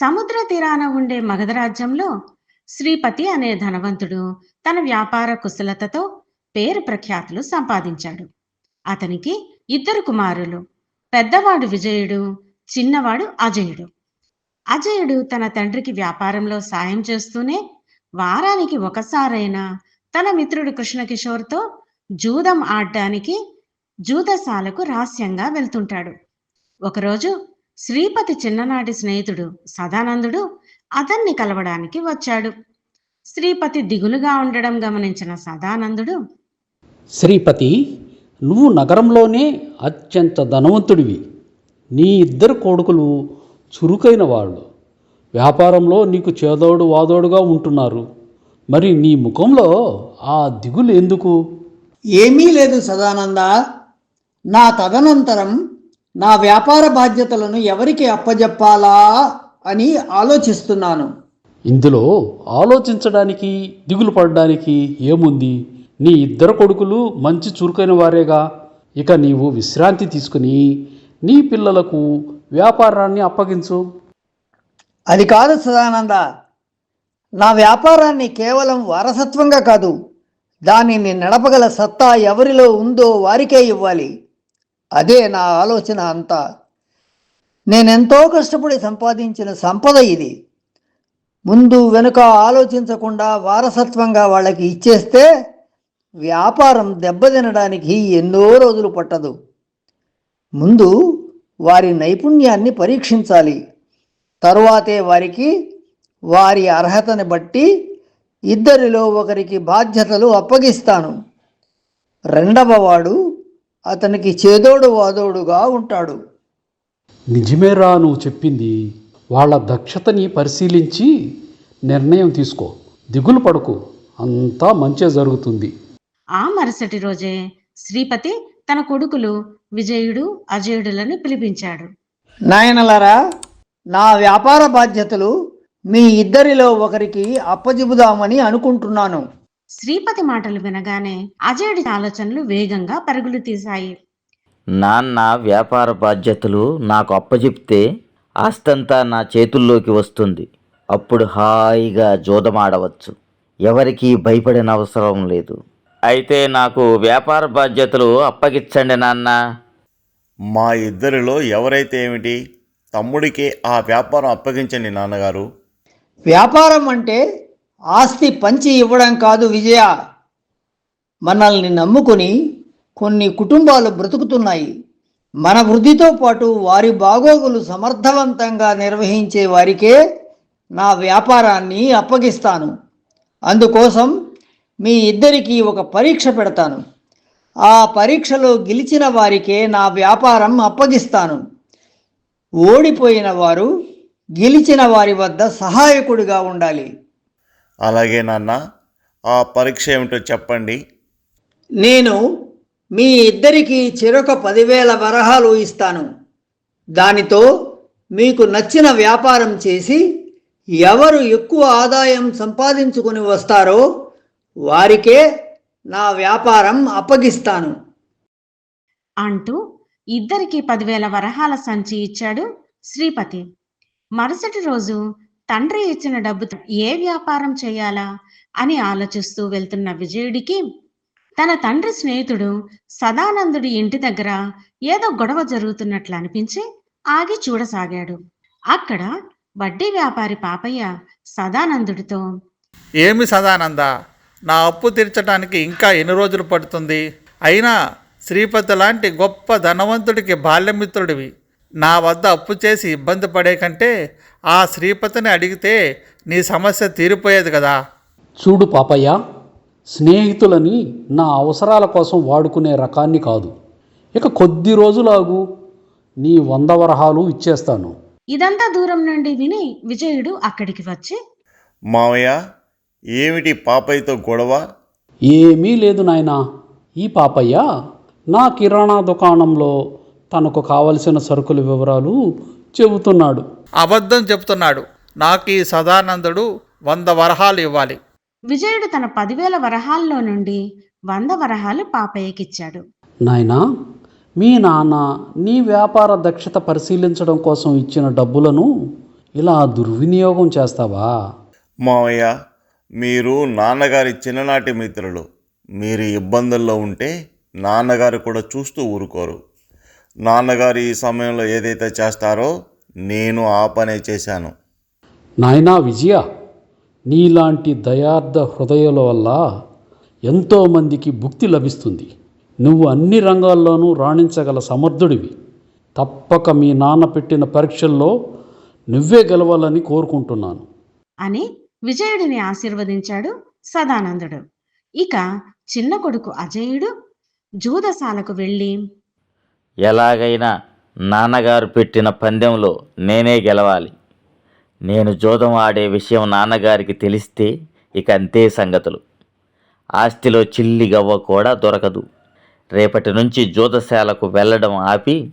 సముద్ర తీరాన ఉండే మగధరాజ్యంలో శ్రీపతి అనే ధనవంతుడు తన వ్యాపార కుశలతతో పేరు ప్రఖ్యాతులు సంపాదించాడు. అతనికి ఇద్దరు కుమారులు. పెద్దవాడు విజయుడు చిన్నవాడు అజయుడు. అజయుడు తన తండ్రికి వ్యాపారంలో సాయం చేస్తూనే వారానికి ఒకసారైనా తన మిత్రుడు కృష్ణకిషోర్తో జూదం ఆడటానికి జూదశాలకు రహస్యంగా వెళ్తుంటాడు. ఒకరోజు శ్రీపతి చిన్ననాటి స్నేహితుడు సదానందుడు అతన్ని కలవడానికి వచ్చాడు. శ్రీపతి దిగులుగా ఉండడం గమనించిన సదానందుడు శ్రీపతి నువ్వు నగరంలోనే అత్యంత ధనవంతుడివి. నీ ఇద్దరు కొడుకులు చురుకైన వాళ్ళు. వ్యాపారంలో నీకు చేదోడు వాదోడుగా ఉంటున్నారు. మరి నీ ముఖంలో ఆ దిగులు ఎందుకు? ఏమీ లేదు సదానంద. నా తదనంతరం నా వ్యాపార బాధ్యతలను ఎవరికి అప్పజెప్పాలా అని ఆలోచిస్తున్నాను. ఇందులో ఆలోచించడానికి దిగులు పడడానికి ఏముంది? నీ ఇద్దరు కొడుకులు మంచి చురుకైన వారేగా ఇక నీవు విశ్రాంతి తీసుకుని నీ పిల్లలకు వ్యాపారాన్ని అప్పగించు. అది కాదు సదానంద. నా వ్యాపారాన్ని కేవలం వారసత్వంగా కాదు దానిని నడపగల సత్తా ఎవరిలో ఉందో వారికే ఇవ్వాలి. అదే నా ఆలోచన అంతా. నేనెంతో కష్టపడి సంపాదించిన సంపద ఇది. ముందు వెనుక ఆలోచించకుండా వారసత్వంగా వాళ్ళకి ఇచ్చేస్తే వ్యాపారం దెబ్బతినడానికి ఎన్నో రోజులు పట్టదు. ముందు వారి నైపుణ్యాన్ని పరీక్షించాలి. తరువాతే వారికి వారి అర్హతని బట్టి ఇద్దరిలో ఒకరికి బాధ్యతలు అప్పగిస్తాను. రెండవ వాడు అతనికి చేదోడు వాదోడుగా ఉంటాడు. నిజమేరా నువ్వు చెప్పింది. వాళ్ళ దక్షతని పరిశీలించి నిర్ణయం తీసుకో. దిగులు పడకు. అంతా మంచే జరుగుతుంది. ఆ మరుసటి రోజే శ్రీపతి తన కొడుకులు విజయుడు అజయుడులను పిలిపించాడు. నాయనలారా నా వ్యాపార బాధ్యతలు మీ ఇద్దరిలో ఒకరికి అప్పజెబుదామని అనుకుంటున్నాను. శ్రీపతి మాటలు వినగానే అజయుడి ఆలోచనలు వేగంగా పరుగులు తీశాయి. నాన్న వ్యాపార బాధ్యతలు నాకు అప్పచెప్తే ఆస్తంతా నా చేతుల్లోకి వస్తుంది. అప్పుడు హాయిగా జోదమాడవచ్చు. ఎవరికీ భయపడిన అవసరం లేదు. అయితే నాకు వ్యాపార బాధ్యతలు అప్పగించండి నాన్న. మా ఇద్దరిలో ఎవరైతే ఏమిటి? తమ్ముడికి ఆ వ్యాపారం అప్పగించండి నాన్నగారు. వ్యాపారం అంటే ఆస్తి పంచి ఇవ్వడం కాదు విజయ. మనల్ని నమ్ముకొని కొన్ని కుటుంబాలు బ్రతుకుతున్నాయి. మన వృద్ధితో పాటు వారి బాగోగులు సమర్థవంతంగా నిర్వహించే వారికే నా వ్యాపారాన్ని అప్పగిస్తాను. అందుకోసం మీ ఇద్దరికీ ఒక పరీక్ష పెడతాను. ఆ పరీక్షలో గెలిచిన వారికే నా వ్యాపారం అప్పగిస్తాను. ఓడిపోయిన వారు గెలిచిన వారి వద్ద సహాయకుడిగా ఉండాలి. అలాగే నాన్న ఆ పరీక్ష ఏమిటో చెప్పండి. నేను మీ ఇద్దరికీ చెరొక పదివేల వరహాలు ఇస్తాను. దానితో మీకు నచ్చిన వ్యాపారం చేసి ఎవరు ఎక్కువ ఆదాయం సంపాదించుకుని వస్తారో వారికే నా వ్యాపారం అప్పగిస్తాను. అంటూ ఇద్దరికి పదివేల వరహాల సంచి ఇచ్చాడు శ్రీపతి. మరుసటి రోజు తండ్రి ఇచ్చిన డబ్బుతో ఏ వ్యాపారం చేయాలా? అని ఆలోచిస్తూ వెళ్తున్న విజయుడికి తన తండ్రి స్నేహితుడు సదానందుడి ఇంటి దగ్గర ఏదో గొడవ జరుగుతున్నట్లు అనిపించి ఆగి చూడసాగాడు. అక్కడ వడ్డీ వ్యాపారి పాపయ్య సదానందుడితో ఏమి సదానంద? నా అప్పు తీర్చడానికి ఇంకా ఎన్ని రోజులు పడుతుంది? అయినా శ్రీపతి లాంటి గొప్ప ధనవంతుడికి బాల్యమిత్రుడివి. నా వద్ద అప్పు చేసి ఇబ్బంది పడే కంటే ఆ శ్రీపతిని అడిగితే నీ సమస్య తీరిపోయేది కదా. చూడు పాపయ్య స్నేహితులని నా అవసరాల కోసం వాడుకునే రకాన్ని కాదు. ఇక కొద్ది రోజులాగు నీ వంద వరహాలు ఇచ్చేస్తాను. ఇదంతా దూరం నుండి విని విజయుడు అక్కడికి వచ్చి మావయ్య ఏమిటి పాపయ్యతో గొడవ? ఏమీ లేదు నాయనా. ఈ పాపయ్య నా కిరాణా దుకాణంలో తనకు కావలసిన సరుకుల వివరాలు చెబుతున్నాడు. అబద్ధం చెప్తున్నాడు నాకు ఈ సదానందుడు వంద వరహాలు ఇవ్వాలి. విజయుడు తన పదివేల వరహాల్లో నుండి వంద వరహాలు పాపయ్యకిచ్చాడు. నాయనా మీ నాన్న నీ వ్యాపార దక్షత పరిశీలించడం కోసం ఇచ్చిన డబ్బులను ఇలా దుర్వినియోగం చేస్తావా? మావయ్య మీరు నాన్నగారి చిన్ననాటి మిత్రులు. మీరు ఇబ్బందుల్లో ఉంటే నాన్నగారు కూడా చూస్తూ ఊరుకోరు. నాన్నగారు ఈ సమయంలో ఏదైతే చేస్తారో నేను ఆ పనే చేశాను. నాయనా విజయ నీలాంటి దయార్థ హృదయాల వల్ల ఎంతోమందికి భుక్తి లభిస్తుంది. నువ్వు అన్ని రంగాల్లోనూ రాణించగల సమర్థుడివి. తప్పక మీ నాన్న పెట్టిన పరీక్షల్లో నువ్వే గెలవాలని కోరుకుంటున్నాను. అని విజయుడిని ఆశీర్వదించాడు సదానందుడు. ఇక చిన్న కొడుకు అజయుడు జూదశాలకు వెళ్ళి ఎలాగైనా నాన్నగారు పెట్టిన పందెంలో నేనే గెలవాలి. నేను జోదం ఆడే విషయం నాన్నగారికి తెలిస్తే ఇక అంతే సంగతులు. ఆస్తిలో చిల్లి గవ్వ కూడా దొరకదు. రేపటి నుంచి జోదశాలకు వెళ్ళడం ఆపి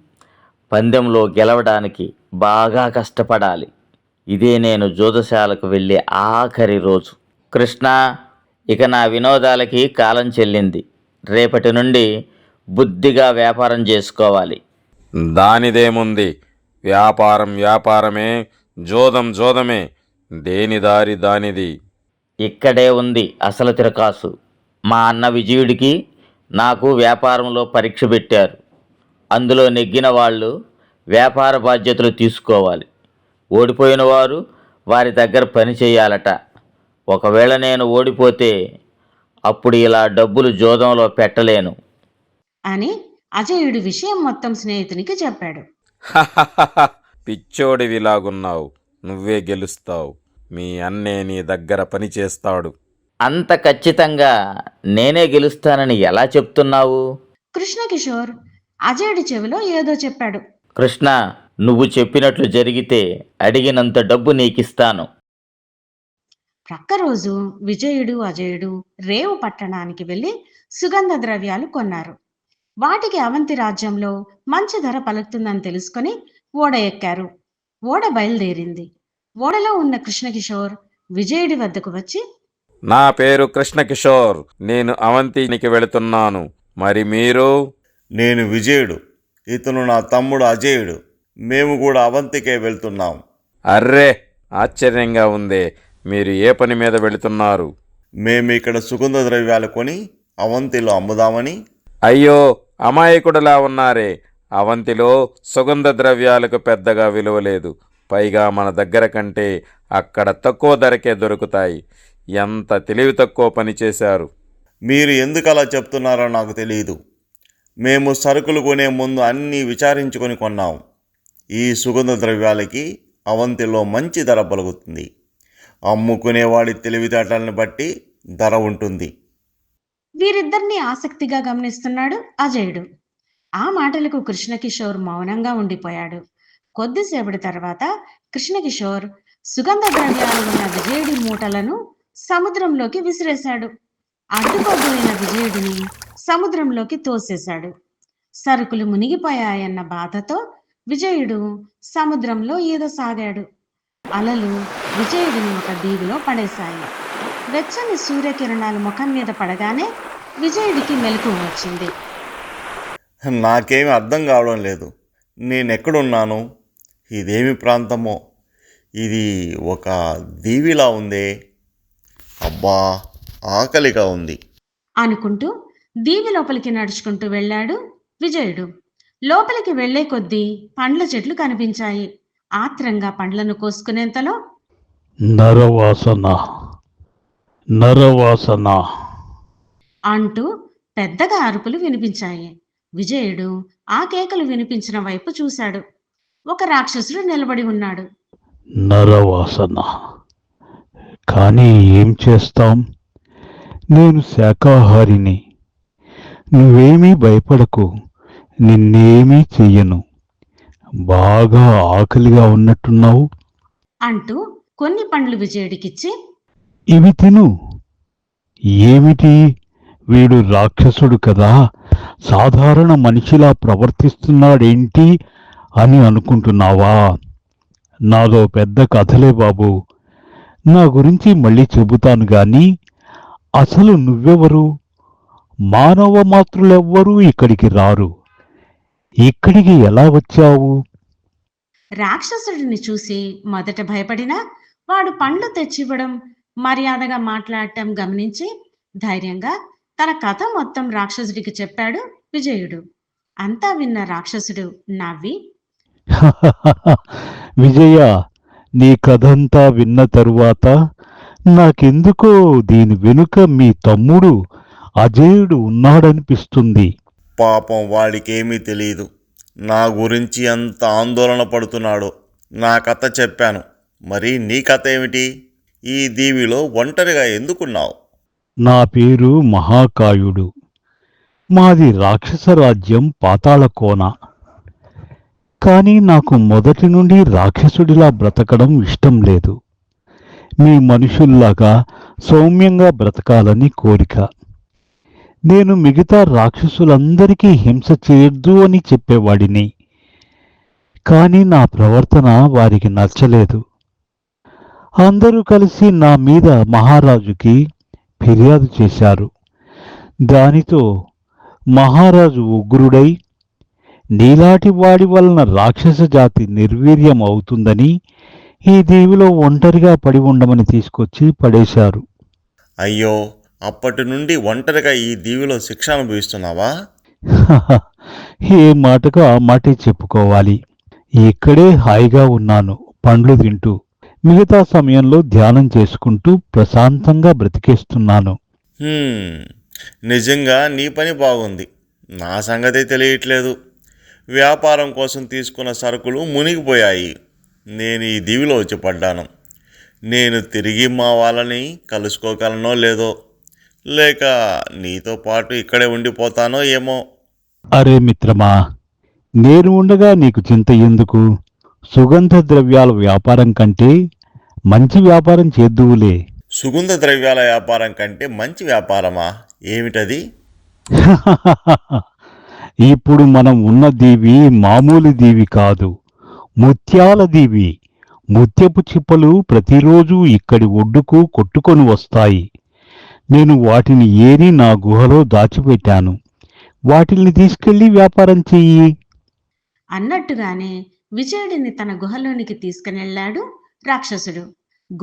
పందెంలో గెలవడానికి బాగా కష్టపడాలి. ఇదే నేను జోదశాలకు వెళ్ళే ఆఖరి రోజు. కృష్ణ ఇక నా వినోదాలకి కాలం చెల్లింది. రేపటి నుండి బుద్ధిగా వ్యాపారం చేసుకోవాలి. దానిదేముంది? వ్యాపారం వ్యాపారమే జోదం జోదమే దేని దారి దానిది? ఇక్కడే ఉంది అసలు తిరకాసు. మా అన్న విజయుడికి నాకు వ్యాపారంలో పరీక్ష పెట్టారు. అందులో నెగ్గిన వాళ్ళు వ్యాపార బాధ్యతలు తీసుకోవాలి. ఓడిపోయిన వారు వారి దగ్గర పని చేయాలట. ఒకవేళ నేను ఓడిపోతే అప్పుడు ఇలా డబ్బులు జోదంలో పెట్టలేను. అని అజయుడి విషయం మొత్తం స్నేహితునికి చెప్పాడు. పిచ్చోడివిలాగున్నావు నువ్వే గెలుస్తావు. మీ అన్నే నీ దగ్గర పని చేస్తాడు. అంత ఖచ్చితంగా నేనే గెలుస్తానని ఎలా చెప్తున్నావు? కృష్ణకిషోర్ అజయుడి చెవిలో ఏదో చెప్పాడు. కృష్ణ నువ్వు చెప్పినట్లు జరిగితే అడిగినంత డబ్బు నీకిస్తాను. ప్రక్క రోజు విజయుడు అజయుడు రేవు పట్టణానికి వెళ్ళి సుగంధ ద్రవ్యాలు కొన్నారు. వాటికి అవంతి రాజ్యంలో మంచి ధర పలుకుతుందని తెలుసుకొని ఓడ ఎక్కారు. ఓడ బయలుదేరింది. ఓడలో ఉన్న కృష్ణకిషోర్ విజయుడి వద్దకు వచ్చి నా పేరు కృష్ణకిషోర్. నేను అవంతినికి వెళుతున్నాను. మరి మీరు? నేను విజయుడు. ఇతను నా తమ్ముడు అజయుడు. మేము కూడా అవంతికే వెళ్తున్నాం. అర్రే! ఆశ్చర్యంగా ఉందే. మీరు ఏ పని మీద వెళుతున్నారు? మేము ఇక్కడ సుగంధ ద్రవ్యాలు కొని అవంతిలో అమ్ముదామని అయ్యో అమాయకుడులా ఉన్నారే. అవంతిలో సుగంధ ద్రవ్యాలకు పెద్దగా విలువ లేదు. పైగా మన దగ్గర కంటే అక్కడ తక్కువ ధరకే దొరుకుతాయి. ఎంత తెలివి తక్కువ పని చేశారు. మీరు ఎందుకు అలా చెప్తున్నారో నాకు తెలియదు మేము సరుకులు కొనే ముందు అన్నీ విచారించుకొని కొన్నాం. ఈ సుగంధ ద్రవ్యాలకి అవంతిలో మంచి ధర పలుకుతుంది. అమ్ముకునేవాడి తెలివితేటలను బట్టి ధర ఉంటుంది. వీరిద్దరిని ఆసక్తిగా గమనిస్తున్నాడు అజయుడు. ఆ మాటలకు కృష్ణకిషోర్ మౌనంగా ఉండిపోయాడు. కొద్దిసేపటి తర్వాత కృష్ణకిషోర్ సుగంధ ద్రవ్యాలు ఉన్న విజయుడి మూటలను సముద్రంలోకి విసిరేశాడు. అడ్డుకోబోయిన విజయుడిని సముద్రంలోకి తోసేశాడు. సరుకులు మునిగిపోయాయన్న బాధతో విజయుడు సముద్రంలో ఈదసాగాడు అలలు విజయుడిని ఒక దీవిలో పడేశాయి. వెచ్చని సూర్యకిరణాలు ముఖం మీద పడగానే విజయుడికి మెలకు వచ్చింది. నాకేమీ అర్థం కావడం లేదు. నేను ఎక్కడున్నాను ఇదేమి ప్రాంతమో? ఇది ఒక దీవిలా ఉందే? అబ్బా ఆకలిగా ఉంది. అనుకుంటూ దీవి లోపలికి నడుచుకుంటూ వెళ్ళాడు విజయుడు. లోపలికి వెళ్ళే కొద్దీ పండ్ల చెట్లు కనిపించాయి. ఆత్రంగా పండ్లను కోసుకునేంతలో నరవాసన నరవాసన. అంటూ పెద్దగా అరుపులు వినిపించాయి. విజయుడు ఆ కేకలు వినిపించిన వైపు చూశాడు. ఒక రాక్షసుడు నిలబడి ఉన్నాడు. నరవాసన. కానీ ఏం చేస్తాం? నేను శాకాహారిని. నువ్వేమీ భయపడకు. నిన్నేమీ చెయ్యను. బాగా ఆకలిగా ఉన్నట్టున్నావు? అంటూ కొన్ని పండ్లు విజయుడికిచ్చి ఇవి తిను. ఏమిటి? వీడు రాక్షసుడు కదా. సాధారణ మనిషిలా ప్రవర్తిస్తున్నాడేంటి అని అనుకుంటున్నావా? నాదో పెద్ద కథలే బాబు. నా గురించి మళ్ళీ చెబుతాను గాని అసలు నువ్వెవరు? మానవ మాతృలెవ్వరూ ఇక్కడికి రారు. ఇక్కడికి ఎలా వచ్చావు? రాక్షసుడిని చూసి మొదట భయపడినా వాడు పండ్లు తెచ్చివ్వడం మర్యాదగా మాట్లాడటం గమనించి ధైర్యంగా తన కథ మొత్తం రాక్షసుడికి చెప్పాడు విజయుడు. అంతా విన్న రాక్షసుడు నవ్వి విజయ నీ కథంతా విన్న తరువాత నాకెందుకో దీని వెనుక మీ తమ్ముడు అజేయుడు ఉన్నాడనిపిస్తుంది. పాపం వాడికేమీ తెలియదు నా గురించి ఎంత ఆందోళన పడుతున్నాడో నా కథ చెప్పాను. మరి నీ కథ ఏమిటి? ఈ దీవిలో ఒంటరిగా ఎందుకున్నావు? నా పేరు మహాకాయుడు. మాది రాక్షస రాజ్యం పాతాళకోన కానీ నాకు మొదటి నుండి రాక్షసుడిలా బ్రతకడం ఇష్టం లేదు. మీ మనుషుల్లాగా సౌమ్యంగా బ్రతకాలని కోరిక. నేను మిగతా రాక్షసులందరికీ హింస చేయొద్దు అని చెప్పేవాడిని. కానీ నా ప్రవర్తన వారికి నచ్చలేదు. అందరూ కలిసి నా మీద మహారాజుకి ఫిర్యాదు చేశారు. దానితో మహారాజు ఉగ్రుడై నీలాటి వాడి వలన రాక్షస జాతి నిర్వీర్యం అవుతుందని ఈ దీవిలో ఒంటరిగా పడి ఉండమని తీసుకొచ్చి పడేశారు. అయ్యో అప్పటి నుండి ఒంటరిగా ఈ దీవిలో శిక్ష అనుభవిస్తున్నావా? ఏ మాటకు ఆ మాటే చెప్పుకోవాలి. ఇక్కడే హాయిగా ఉన్నాను పండ్లు తింటూ. మిగతా సమయంలో ధ్యానం చేసుకుంటూ ప్రశాంతంగా బ్రతికేస్తున్నాను. నిజంగా నీ పని బాగుంది. నా సంగతే తెలియట్లేదు. వ్యాపారం కోసం తీసుకున్న సరుకులు మునిగిపోయాయి. నేను ఈ దీవిలో వచ్చి పడ్డాను నేను తిరిగి మా వాళ్ళని కలుసుకోగలనో లేదో లేక నీతో పాటు ఇక్కడే ఉండిపోతానో ఏమో. అరే మిత్రమా నేను ఉండగా నీకు చింత ఎందుకు? సుగంధ ద్రవ్యాల వ్యాపారం కంటే మంచి వ్యాపారం చేద్దువులే. సుగంధ ద్రవ్యాల వ్యాపారం కంటే మంచి వ్యాపారమా? ఏమిటది? ఇప్పుడు మనం ఉన్న దీవి మామూలు దీవి కాదు. ముత్యాల దీవి. ముత్యపు చిప్పలు ప్రతిరోజు ఇక్కడి ఒడ్డుకు కొట్టుకొని వస్తాయి. నేను వాటిని ఏరి నా గుహలో దాచిపెట్టాను. వాటిల్ని తీసుకెళ్ళి వ్యాపారం చెయ్యి. అన్నట్టుగానే విజయుడిని తన గుహలోనికి తీసుకునెళ్ళాడు రాక్షసుడు.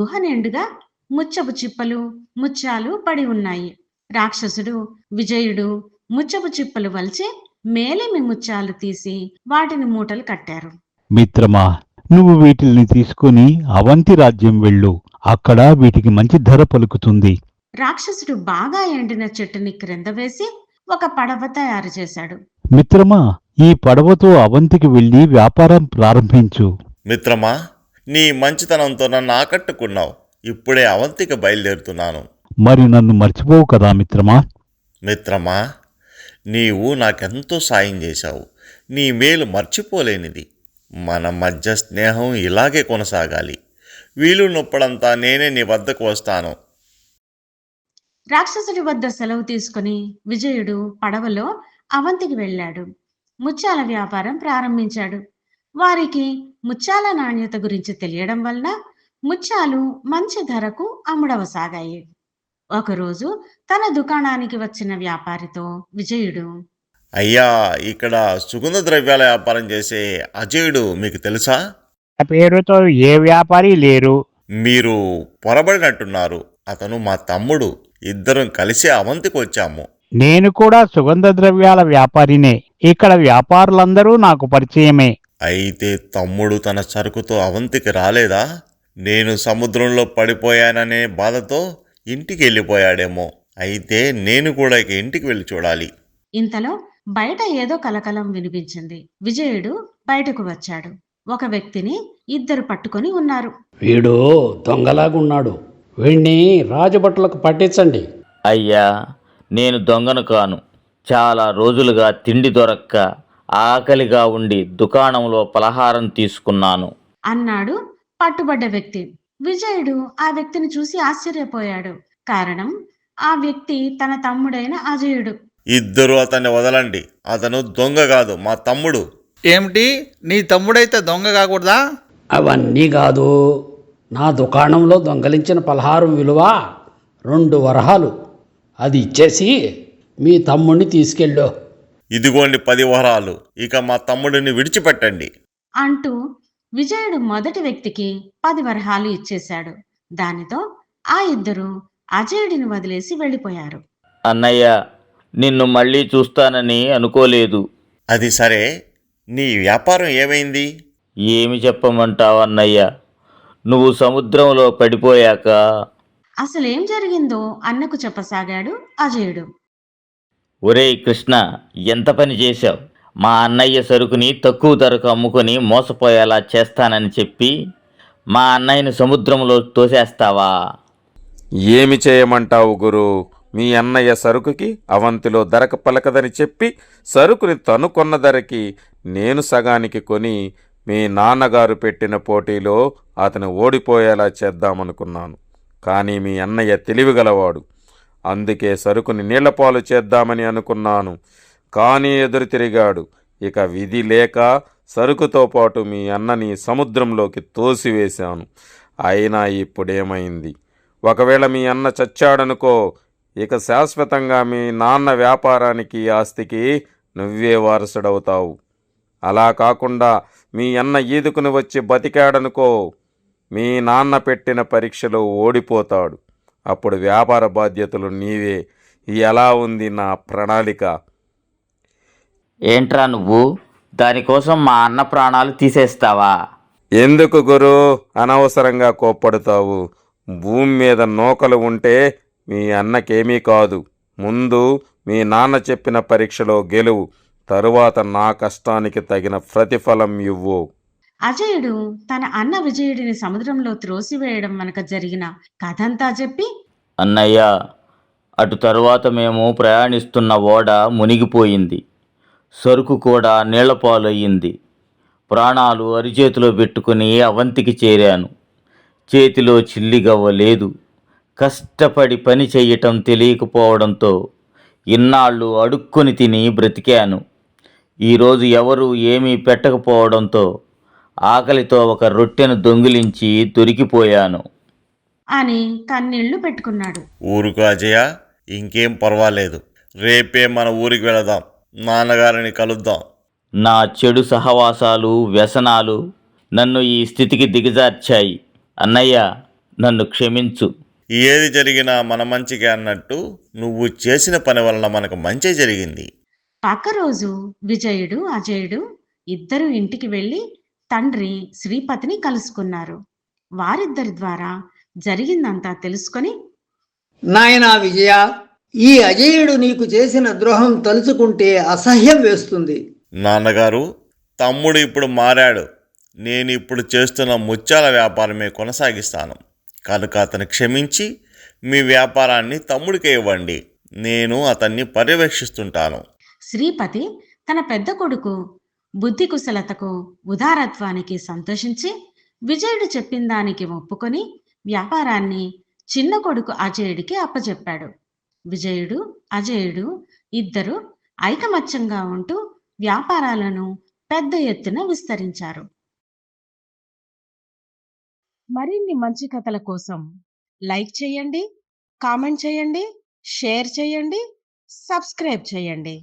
గుహ నిండుగా ముచ్చపు చిప్పలు ముత్యాలు పడి ఉన్నాయి. రాక్షసుడు విజయుడు ముచ్చపు చిప్పలు వలిచి మేలిమి ముత్యాలు తీసి వాటిని మూటలు కట్టారు. మిత్రమా నువ్వు వీటిల్ని తీసుకొని అవంతి రాజ్యం వెళ్ళు. అక్కడ వీటికి మంచి ధర పలుకుతుంది. రాక్షసుడు బాగా ఎండిన చెట్టుని క్రింద వేసి ఒక పడవ తయారు చేశాడు. మిత్రమా ఈ పడవతో అవంతికి వెళ్ళి వ్యాపారం ప్రారంభించు. మిత్రమా నీ మంచితనంతో నన్ను ఆకట్టుకున్నావు. ఇప్పుడే అవంతికి బయలుదేరుతున్నాను. మరి నన్ను మర్చిపోవు కదా మిత్రమా? మిత్రమా నీవు నాకెంతో సాయం చేశావు. నీ మేలు మర్చిపోలేనిది. మన మధ్య స్నేహం ఇలాగే కొనసాగాలి. వీలు నొప్పుడంతా నేనే నీ వద్దకు వస్తాను. రాక్షసుడి వద్ద సెలవు తీసుకుని విజయుడు పడవలో అవంతికి వెళ్ళాడు. ముత్యాల వ్యాపారం ప్రారంభించాడు. వారికి ముత్యాల నాణ్యత గురించి తెలియడం వలన ముత్యాలు మంచి ధరకు అమ్ముడవసాగాయి. ఒకరోజు తన దుకాణానికి వచ్చిన వ్యాపారితో విజయుడు అయ్యా ఇక్కడ సుగంధ ద్రవ్యాల వ్యాపారం చేసే అజయుడు మీకు తెలుసా? ఆ పేరుతో ఏ వ్యాపారి లేరు. మీరు పొరబడినట్టున్నారు. అతను మా తమ్ముడు. ఇద్దరం కలిసి అవంతికి వచ్చాము. నేను కూడా సుగంధ ద్రవ్యాల వ్యాపారినే. ఇక్కడ వ్యాపారులందరూ నాకు పరిచయమే. అయితే తమ్ముడు తన సరుకుతో అవంతికి రాలేదా? నేను సముద్రంలో పడిపోయాననే బాధతో ఇంటికి వెళ్ళిపోయాడేమో. అయితే నేను కూడా ఇక ఇంటికి వెళ్ళి చూడాలి. ఇంతలో బయట ఏదో కలకలం వినిపించింది. విజయుడు బయటకు వచ్చాడు. ఒక వ్యక్తిని ఇద్దరు పట్టుకొని ఉన్నారు. వీడు దొంగలాగున్నాడు. వీణ్ణి రాజభట్లకు పట్టించండి. అయ్యా నేను దొంగను కాను. చాలా రోజులుగా తిండి దొరక్క ఆకలిగా ఉండి దుకాణంలో పలహారం తీసుకున్నాను. అన్నాడు పట్టుబడ్డ వ్యక్తి. విజయుడు ఆ వ్యక్తిని చూసి ఆశ్చర్యపోయాడు. కారణం? ఆ వ్యక్తి తన తమ్ముడైన అజయుడు. ఇద్దరు అతన్ని వదలండి. అతను దొంగ కాదు మా తమ్ముడు. ఏమిటి? నీ తమ్ముడైతే దొంగ కాకూడదా? అవన్నీ కాదు. నా దుకాణంలో దొంగలించిన పలహారం విలువ రెండు వరహాలు. అది ఇచ్చేసి మీ తమ్ముడిని తీసుకెళ్ళు. ఇదిగోండి పది వరాలు ఇక మా తమ్ముడిని విడిచిపెట్టండి. అంటూ విజయుడు మొదటి వ్యక్తికి పది వరహాలు ఇచ్చేశాడు. దానితో ఆ ఇద్దరు అజయుడిని వదిలేసి వెళ్ళిపోయారు. అన్నయ్య నిన్ను మళ్ళీ చూస్తానని అనుకోలేదు. అది సరే నీ వ్యాపారం ఏమైంది? ఏమి చెప్పమంటావు అన్నయ్య? నువ్వు సముద్రంలో పడిపోయాక. అసలేం జరిగిందో అన్నకు చెప్పసాగాడు అజయుడు. ఒరేయ్ కృష్ణ ఎంత పని చేశావు? మా అన్నయ్య సరుకుని తక్కువ ధరకు అమ్ముకొని మోసపోయేలా చేస్తానని చెప్పి మా అన్నయ్యని సముద్రంలో తోసేస్తావా? ఏమి చేయమంటావు గురు? మీ అన్నయ్య సరుకుకి అవంతిలో ధరకు పలకదని చెప్పి సరుకుని తను కొన్న ధరకి నేను సగానికి కొని మీ నాన్నగారు పెట్టిన పోటీలో అతను ఓడిపోయేలా చేద్దామనుకున్నాను. కానీ మీ అన్నయ్య తెలివిగలవాడు. అందుకే సరుకుని నీళ్ళపాలు చేద్దామని అనుకున్నాను. కానీ ఎదురు తిరిగాడు. ఇక విధి లేక సరుకుతో పాటు మీ అన్నని సముద్రంలోకి తోసివేశాను. అయినా ఇప్పుడేమైంది? ఒకవేళ మీ అన్న చచ్చాడనుకో ఇక శాశ్వతంగా మీ నాన్న వ్యాపారానికి ఆస్తికి నువ్వే వారసుడవుతావు. అలా కాకుండా మీ అన్న ఈదుకుని వచ్చి బతికాడనుకో మీ నాన్న పెట్టిన పరీక్షలో ఓడిపోతాడు. అప్పుడు వ్యాపార బాధ్యతలు నీవే. ఎలా ఉంది నా ప్రణాళిక? ఏంట్రా నువ్వు? దానికోసం మా అన్న ప్రాణాలు తీసేస్తావా? ఎందుకు గురు? అనవసరంగా కోప్పడతావు. భూమి మీద నూకలు ఉంటే మీ అన్నకేమీ కాదు. ముందు మీ నాన్న చెప్పిన పరీక్షలో గెలువు. తరువాత నా కష్టానికి తగిన ప్రతిఫలం ఇవ్వు. అజయుడు తన అన్న విజయుడిని సముద్రంలో త్రోసివేయడం వెనక జరిగిన కథంతా చెప్పి అన్నయ్య అటు తరువాత మేము ప్రయాణిస్తున్న ఓడ మునిగిపోయింది. సరుకు కూడా నీళ్ళపాలయ్యింది. ప్రాణాలు అరిచేతిలో పెట్టుకుని అవంతికి చేరాను. చేతిలో చిల్లిగవ్వ లేదు. కష్టపడి పని చేయటం తెలియకపోవడంతో ఇన్నాళ్ళు అడుక్కుని తిని బ్రతికాను. ఈరోజు ఎవరు ఏమీ పెట్టకపోవడంతో ఆకలితో ఒక రొట్టెను దొంగిలించి దొరికిపోయాను. అని కన్నీళ్ళు పెట్టుకున్నాడు. ఊరుకు అజయ ఇంకేం పర్వాలేదు. రేపే మన ఊరికి వెళదాం. నాన్నగారిని కలుద్దాం. నా చెడు సహవాసాలు వ్యసనాలు నన్ను ఈ స్థితికి దిగజార్చాయి. అన్నయ్య నన్ను క్షమించు. ఏది జరిగినా మన మంచిగా అన్నట్టు నువ్వు చేసిన పని వలన మనకు మంచి జరిగింది. పక్క రోజు విజయుడు అజయుడు ఇద్దరు ఇంటికి వెళ్ళి తండ్రి శ్రీపతిని కలుసుకున్నారు. వారిద్దరి ద్వారా జరిగిందంతా తెలుసుకొని నాయనా విజయ ఈ అజయుడు నీకు చేసిన ద్రోహం తలుచుకుంటే అసహ్యం వేస్తుంది. నాన్నగారు తమ్ముడు ఇప్పుడు మారాడు. నేను ఇప్పుడు చేస్తున్న ముత్యాల వ్యాపారమే కొనసాగిస్తాను. కనుక అతను క్షమించి మీ వ్యాపారాన్ని తమ్ముడికే ఇవ్వండి. నేను అతన్ని పర్యవేక్షిస్తుంటాను. శ్రీపతి తన పెద్ద కొడుకు బుద్ధి కుశలతకు ఉదారత్వానికి సంతోషించి విజయుడు చెప్పిన దానికి ఒప్పుకొని వ్యాపారాన్ని చిన్న కొడుకు అజయుడికి అప్పచెప్పాడు విజయుడు అజయుడు ఇద్దరు ఐకమత్యంగా ఉంటూ వ్యాపారాలను పెద్ద ఎత్తున విస్తరించారు. మరిన్ని మంచి కథల కోసం లైక్ చేయండి కామెంట్ చేయండి షేర్ చేయండి సబ్స్క్రైబ్ చేయండి.